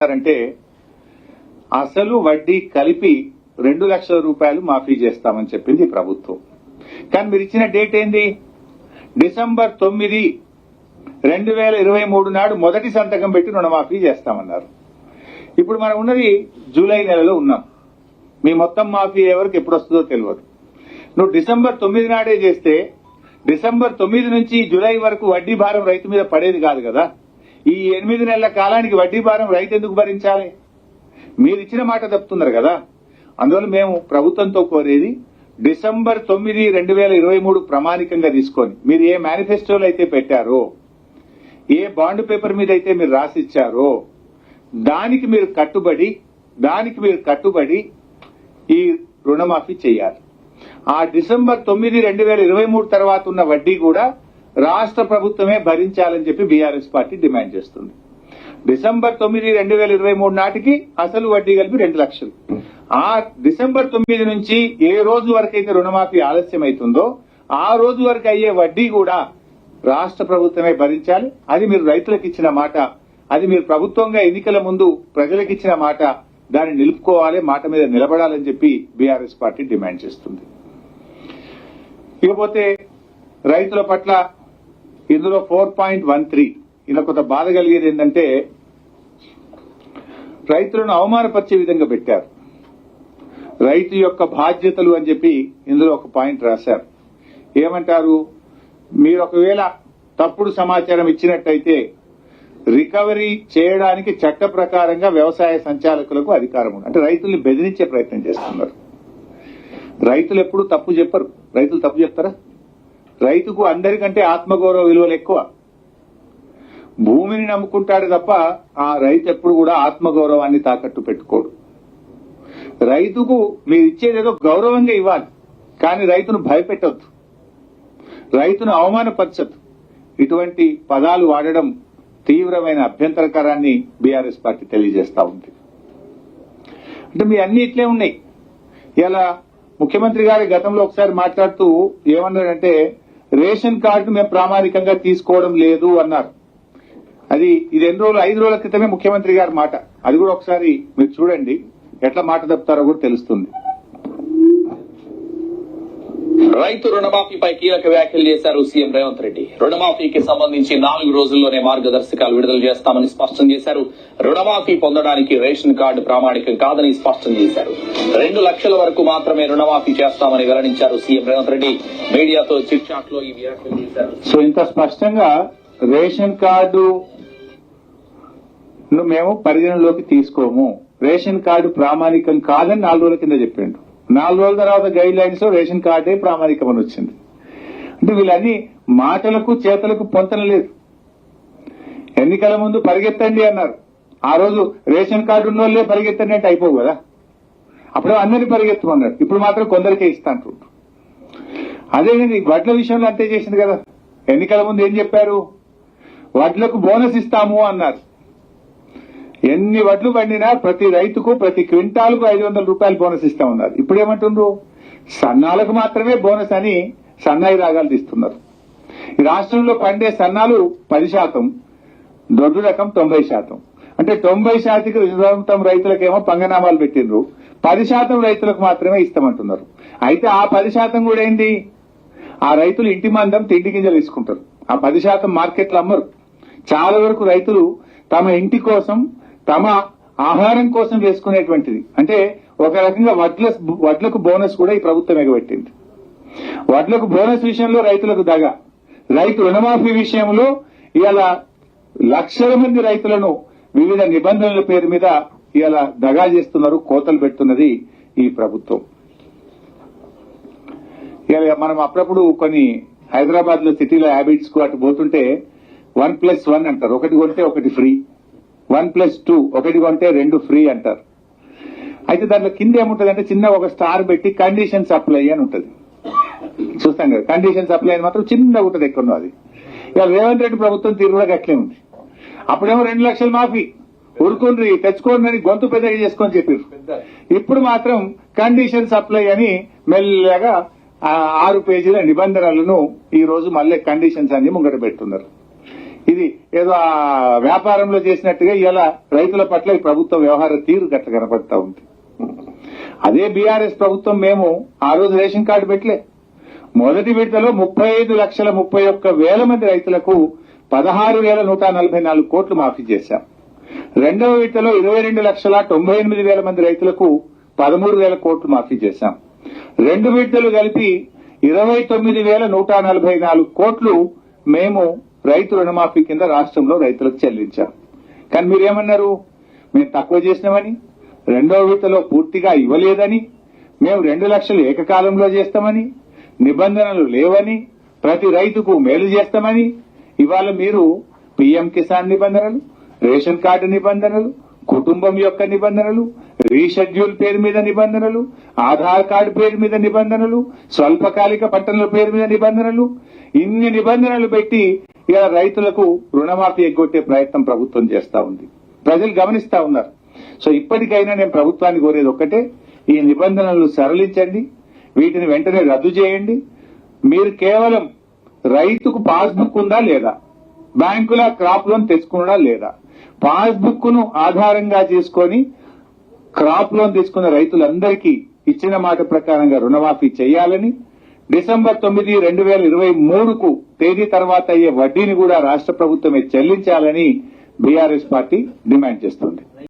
అంటే అసలు వడ్డీ కలిపి రెండు లక్షల రూపాయలు మాఫీ చేస్తామని చెప్పింది ప్రభుత్వం. కానీ మీరు ఇచ్చిన డేట్ ఏంది? డిసెంబర్ తొమ్మిది రెండు వేల ఇరవై మూడు నాడు మొదటి సంతకం పెట్టి రుణమాఫీ చేస్తామన్నారు. ఇప్పుడు మనం ఉన్నది జూలై నెలలో ఉన్నాం. మీ మొత్తం మాఫీ ఎవరికి ఎప్పుడు వస్తుందో తెలియదు. నువ్వు డిసెంబర్ తొమ్మిది నాడే చేస్తే డిసెంబర్ తొమ్మిది నుంచి జూలై వరకు వడ్డీ భారం రైతు మీద పడేది కాదు కదా? ఈ ఎనిమిది నెలల కాలానికి వడ్డీ భారం రైతు ఎందుకు భరించాలి? మీరు ఇచ్చిన మాట తప్పుతున్నారు కదా. అందువల్ల మేము ప్రభుత్వంతో కోరేది డిసెంబర్ తొమ్మిది రెండు వేల ఇరవై మూడు ప్రామాణికంగా తీసుకొని మీరు ఏ మేనిఫెస్టోలు అయితే పెట్టారో ఏ బాండ్ పేపర్ మీద అయితే మీరు రాసిచ్చారో దానికి మీరు కట్టుబడి దానికి మీరు కట్టుబడి ఈ రుణమాఫీ చేయాలి. ఆ డిసెంబర్ తొమ్మిది రెండు వేల ఇరవై మూడు తర్వాత ఉన్న వడ్డీ కూడా రాష్ట్ర ప్రభుత్వమే భరించాలని చెప్పి బీఆర్ఎస్ పార్టీ డిమాండ్ చేస్తుంది. డిసెంబర్ తొమ్మిది రెండు వేల ఇరవై మూడు నాటికి అసలు వడ్డీ కలిపి రెండు లక్షలు. ఆ డిసెంబర్ తొమ్మిది నుంచి ఏ రోజు వరకైతే రుణమాఫీ ఆలస్యం అవుతుందో ఆ రోజు వరకు అయ్యే వడ్డీ కూడా రాష్ట్ర ప్రభుత్వమే భరించాలి. అది మీరు రైతులకు ఇచ్చిన మాట అది మీరు ప్రభుత్వంగా ఎన్నికల ముందు ప్రజలకు ఇచ్చిన మాట దాన్ని నిలుపుకోవాలి మాట మీద నిలబడాలని చెప్పి బీఆర్ఎస్ పార్టీ డిమాండ్ చేస్తుంది. ఇకపోతే రైతుల పట్ల ఇందులో ఫోర్ పాయింట్ వన్ త్రీ. ఇలా కొంత బాధ కలిగేది ఏంటంటే రైతులను అవమానపరిచే విధంగా పెట్టారు. రైతు యొక్క బాధ్యతలు అని చెప్పి ఇందులో ఒక పాయింట్ రాశారు. ఏమంటారు? మీరు ఒకవేళ తప్పుడు సమాచారం ఇచ్చినట్టయితే రికవరీ చేయడానికి చట్ట ప్రకారంగా వ్యవసాయ సంచాలకులకు అధికారం ఉంది. అంటే రైతుల్ని బెదిరించే ప్రయత్నం చేస్తున్నారు. రైతులు ఎప్పుడు తప్పు చెప్పరు. రైతులు తప్పు చెప్తారా? రైతుకు అందరికంటే ఆత్మగౌరవ విలువలు ఎక్కువ. భూమిని నమ్ముకుంటాడు తప్ప ఆ రైతు ఎప్పుడు కూడా ఆత్మగౌరవాన్ని తాకట్టు పెట్టుకోడు. రైతుకు మీరు ఇచ్చేదేదో గౌరవంగా ఇవ్వాలి కానీ రైతును భయపెట్టొద్దు. రైతును అవమానపరచద్దు. ఇటువంటి పదాలు వాడడం తీవ్రమైన అభ్యంతరకరాన్ని బీఆర్ఎస్ పార్టీ తెలియజేస్తా ఉంది. అంటే మీ అన్ని ఇట్లే ఉన్నాయి. ఇలా ముఖ్యమంత్రి గారి గతంలో ఒకసారి మాట్లాడుతూ ఏమన్నారంటే రేషన్ కార్డు మేము ప్రామాణికంగా తీసుకోవడం లేదు అన్నారు. అది ఇది ఎన్ని రోజులు? ఐదు రోజుల క్రితమే ముఖ్యమంత్రి గారి మాట. అది కూడా ఒకసారి మీరు చూడండి. ఎట్లా మాట తప్పుతారో కూడా తెలుస్తుంది. రైతు రుణమాఫీపై కీలక వ్యాఖ్యలు చేశారు సీఎం రేవంత్ రెడ్డి. రుణమాఫీకి సంబంధించి నాలుగు రోజుల్లోనే మార్గదర్శకాలు విడుదల చేస్తామని స్పష్టం చేశారు. రుణమాఫీ పొందడానికి రేషన్ కార్డు ప్రామాణికం కాదని స్పష్టం చేశారు. రెండు లక్షల వరకు మాత్రమే రుణమాఫీ చేస్తామని వెల్లడించారు సీఎం రేవంత్ రెడ్డి. మీడియాతో చిట్ చాట్లో ఈ వ్యాఖ్యలు చేశారు. సో ఇంత స్పష్టంగా రేషన్ కార్డు ను మేము పరిగణలోకి తీసుకోము. రేషన్ కార్డు ప్రామాణికం కాదని నాలుగు రోజుల కింద చెప్పిండు. నాలుగు రోజుల తర్వాత గైడ్ లైన్స్ రేషన్ కార్డే ప్రామాణికమని వచ్చింది. అంటే వీళ్ళన్నీ మాటలకు చేతలకు పొంతన లేదు. ఎన్నికల ముందు పరిగెత్తండి అన్నారు. ఆ రోజు రేషన్ కార్డు ఉన్న వాళ్ళే పరిగెత్తండి అంటే అయిపోవు కదా. అప్పుడు అందరినీ పరిగెత్తమన్నారు. ఇప్పుడు మాత్రం కొందరికే ఇస్తా అంటుండ్రు అదే వడ్ల విషయంలో అంతే చేసింది కదా. ఎన్నికల ముందు ఏం చెప్పారు? వడ్లకు బోనస్ ఇస్తాము అన్నారు. ఎన్ని వడ్లు పండినా ప్రతి రైతుకు ప్రతి క్వింటాల్కు ఐదు వందల రూపాయలు బోనస్ ఇస్తామన్నారు ఇప్పుడు ఏమంటుండ్రు సన్నాలకు మాత్రమే బోనస్ అని సన్నాయి రాగాలు తీస్తున్నారు. ఈ రాష్ట్రంలో పండే సన్నాలు పది శాతం దొడ్డు రకం తొంభై శాతం. అంటే తొంభై శాతం రైతులకేమో పంగనామాలు పెట్టిండ్రు. పది శాతం రైతులకు మాత్రమే ఇస్తామంటున్నారు. అయితే ఆ పది శాతం కూడా ఏంది? ఆ రైతులు ఇంటి మందం తిండి గింజలు తీసుకుంటారు. ఆ పది శాతం మార్కెట్లో అమ్మరు. చాలా వరకు రైతులు తమ ఇంటి కోసం తమ ఆహారం కోసం వేసుకునేటువంటిది. అంటే ఒక రకంగా వడ్ల వడ్లకు బోనస్ కూడా ఈ ప్రభుత్వం ఎగబెట్టింది. వడ్లకు బోనస్ విషయంలో రైతులకు దగ. రైతు రుణమాఫీ విషయంలో ఇవాళ లక్షల మంది రైతులను వివిధ నిబంధనల పేరు మీద ఇవాళ దగా చేస్తున్నారు కోతలు పెడుతున్నది ఈ ప్రభుత్వం. ఇవాళ మనం అప్పుడప్పుడు కొన్ని హైదరాబాద్లో సిటీలో హ్యాబిట్స్కు అటు పోతుంటే వన్ ప్లస్ వన్ అంటారు. ఒకటి కొంటే ఒకటి ఫ్రీ. వన్ ప్లస్ టూ ఒకటి కొంటే రెండు ఫ్రీ అంటారు. అయితే దాంట్లో కింద ఏముంటది అంటే చిన్న ఒక స్టార్ పెట్టి కండిషన్ సప్లై అని ఉంటుంది. చూస్తాం కదా కండిషన్ సప్లై అని మాత్రం చిన్నగా ఉంటుంది ఎక్కడో అది. ఇక రేవంత్ రెడ్డి ప్రభుత్వం తీరు కూడా గట్లే ఉంది. అప్పుడేమో రెండు లక్షలు మాఫీ. ఊరుకుండ్రి తెచ్చుకోండి అని గొంతు పెద్దగా చేసుకొని చెప్పారు ఇప్పుడు మాత్రం కండిషన్ సప్లై అని మెల్లగా ఆరు పేజీల నిబంధనలను ఈ రోజు మళ్ళీ కండిషన్స్ అన్ని ముంగట పెడుతున్నారు ఇది ఏదో ఆ వ్యాపారంలో చేసినట్టుగా ఇలా రైతుల పట్ల ఈ ప్రభుత్వ వ్యవహార తీరు గట్ల కనపడతా ఉంది. అదే బీఆర్ఎస్ ప్రభుత్వం మేము ఆ రోజు రేషన్ కార్డు పెట్టలే. మొదటి విడతలో ముప్పై ఐదు లక్షల ముప్పై ఒక్క వేల మంది రైతులకు పదహారు వేల నూట నలభై నాలుగు కోట్లు మాఫీ చేశాం. రెండవ విడతలో ఇరవై రెండు లక్షల తొంభై ఎనిమిది వేల మంది రైతులకు పదమూడు వేల కోట్లు మాఫీ చేశాం. రెండు విడతలు కలిపి ఇరవై తొమ్మిది వేల నూట నలభై నాలుగు కోట్లు మేము రైతు రుణమాఫీ కింద రాష్ట్రంలో రైతులకు చెల్లించాం కానీ మీరేమన్నారు? మేము తక్కువ చేసినామని? రెండవ విడతలో పూర్తిగా ఇవ్వలేదని? మేము రెండు లక్షలు ఏకకాలంలో చేస్తామని? నిబంధనలు లేవని? ప్రతి రైతుకు మేలు చేస్తామని? ఇవాళ మీరు పీఎం కిసాన్ నిబంధనలు రేషన్ కార్డు నిబంధనలు కుటుంబం యొక్క నిబంధనలు రీషెడ్యూల్ పేరు మీద నిబంధనలు ఆధార్ కార్డు పేరు మీద నిబంధనలు స్వల్పకాలిక పట్టణాల పేరు మీద నిబంధనలు ఇన్ని నిబంధనలు పెట్టి ఇలా రైతులకు రుణమాఫీ ఎగ్గొట్టే ప్రయత్నం ప్రభుత్వం చేస్తా ఉంది. ప్రజలు గమనిస్తా ఉన్నారు. సో ఇప్పటికైనా నేను ప్రభుత్వాన్ని కోరేది ఒక్కటే ఈ నిబంధనలు సరళించండి వీటిని వెంటనే రద్దు చేయండి. మీరు కేవలం రైతుకు పాస్బుక్ ఉందా లేదా? బ్యాంకుల క్రాప్ లోన్ తెచ్చుకున్నా లేదా? పాస్బుక్ను ఆధారంగా చేసుకొని క్రాప్ లోన్ తీసుకున్న రైతులందరికీ ఇచ్చిన మాట ప్రకారంగా రుణమాఫీ చేయాలని డిసెంబర్ తొమ్మిది రెండు వేల ఇరవై మూడుకు తేదీ తర్వాత అయ్యే వడ్డీని కూడా రాష్ట్ర ప్రభుత్వమే చెల్లించాలని బీఆర్ఎస్ పార్టీ డిమాండ్ చేస్తుంది.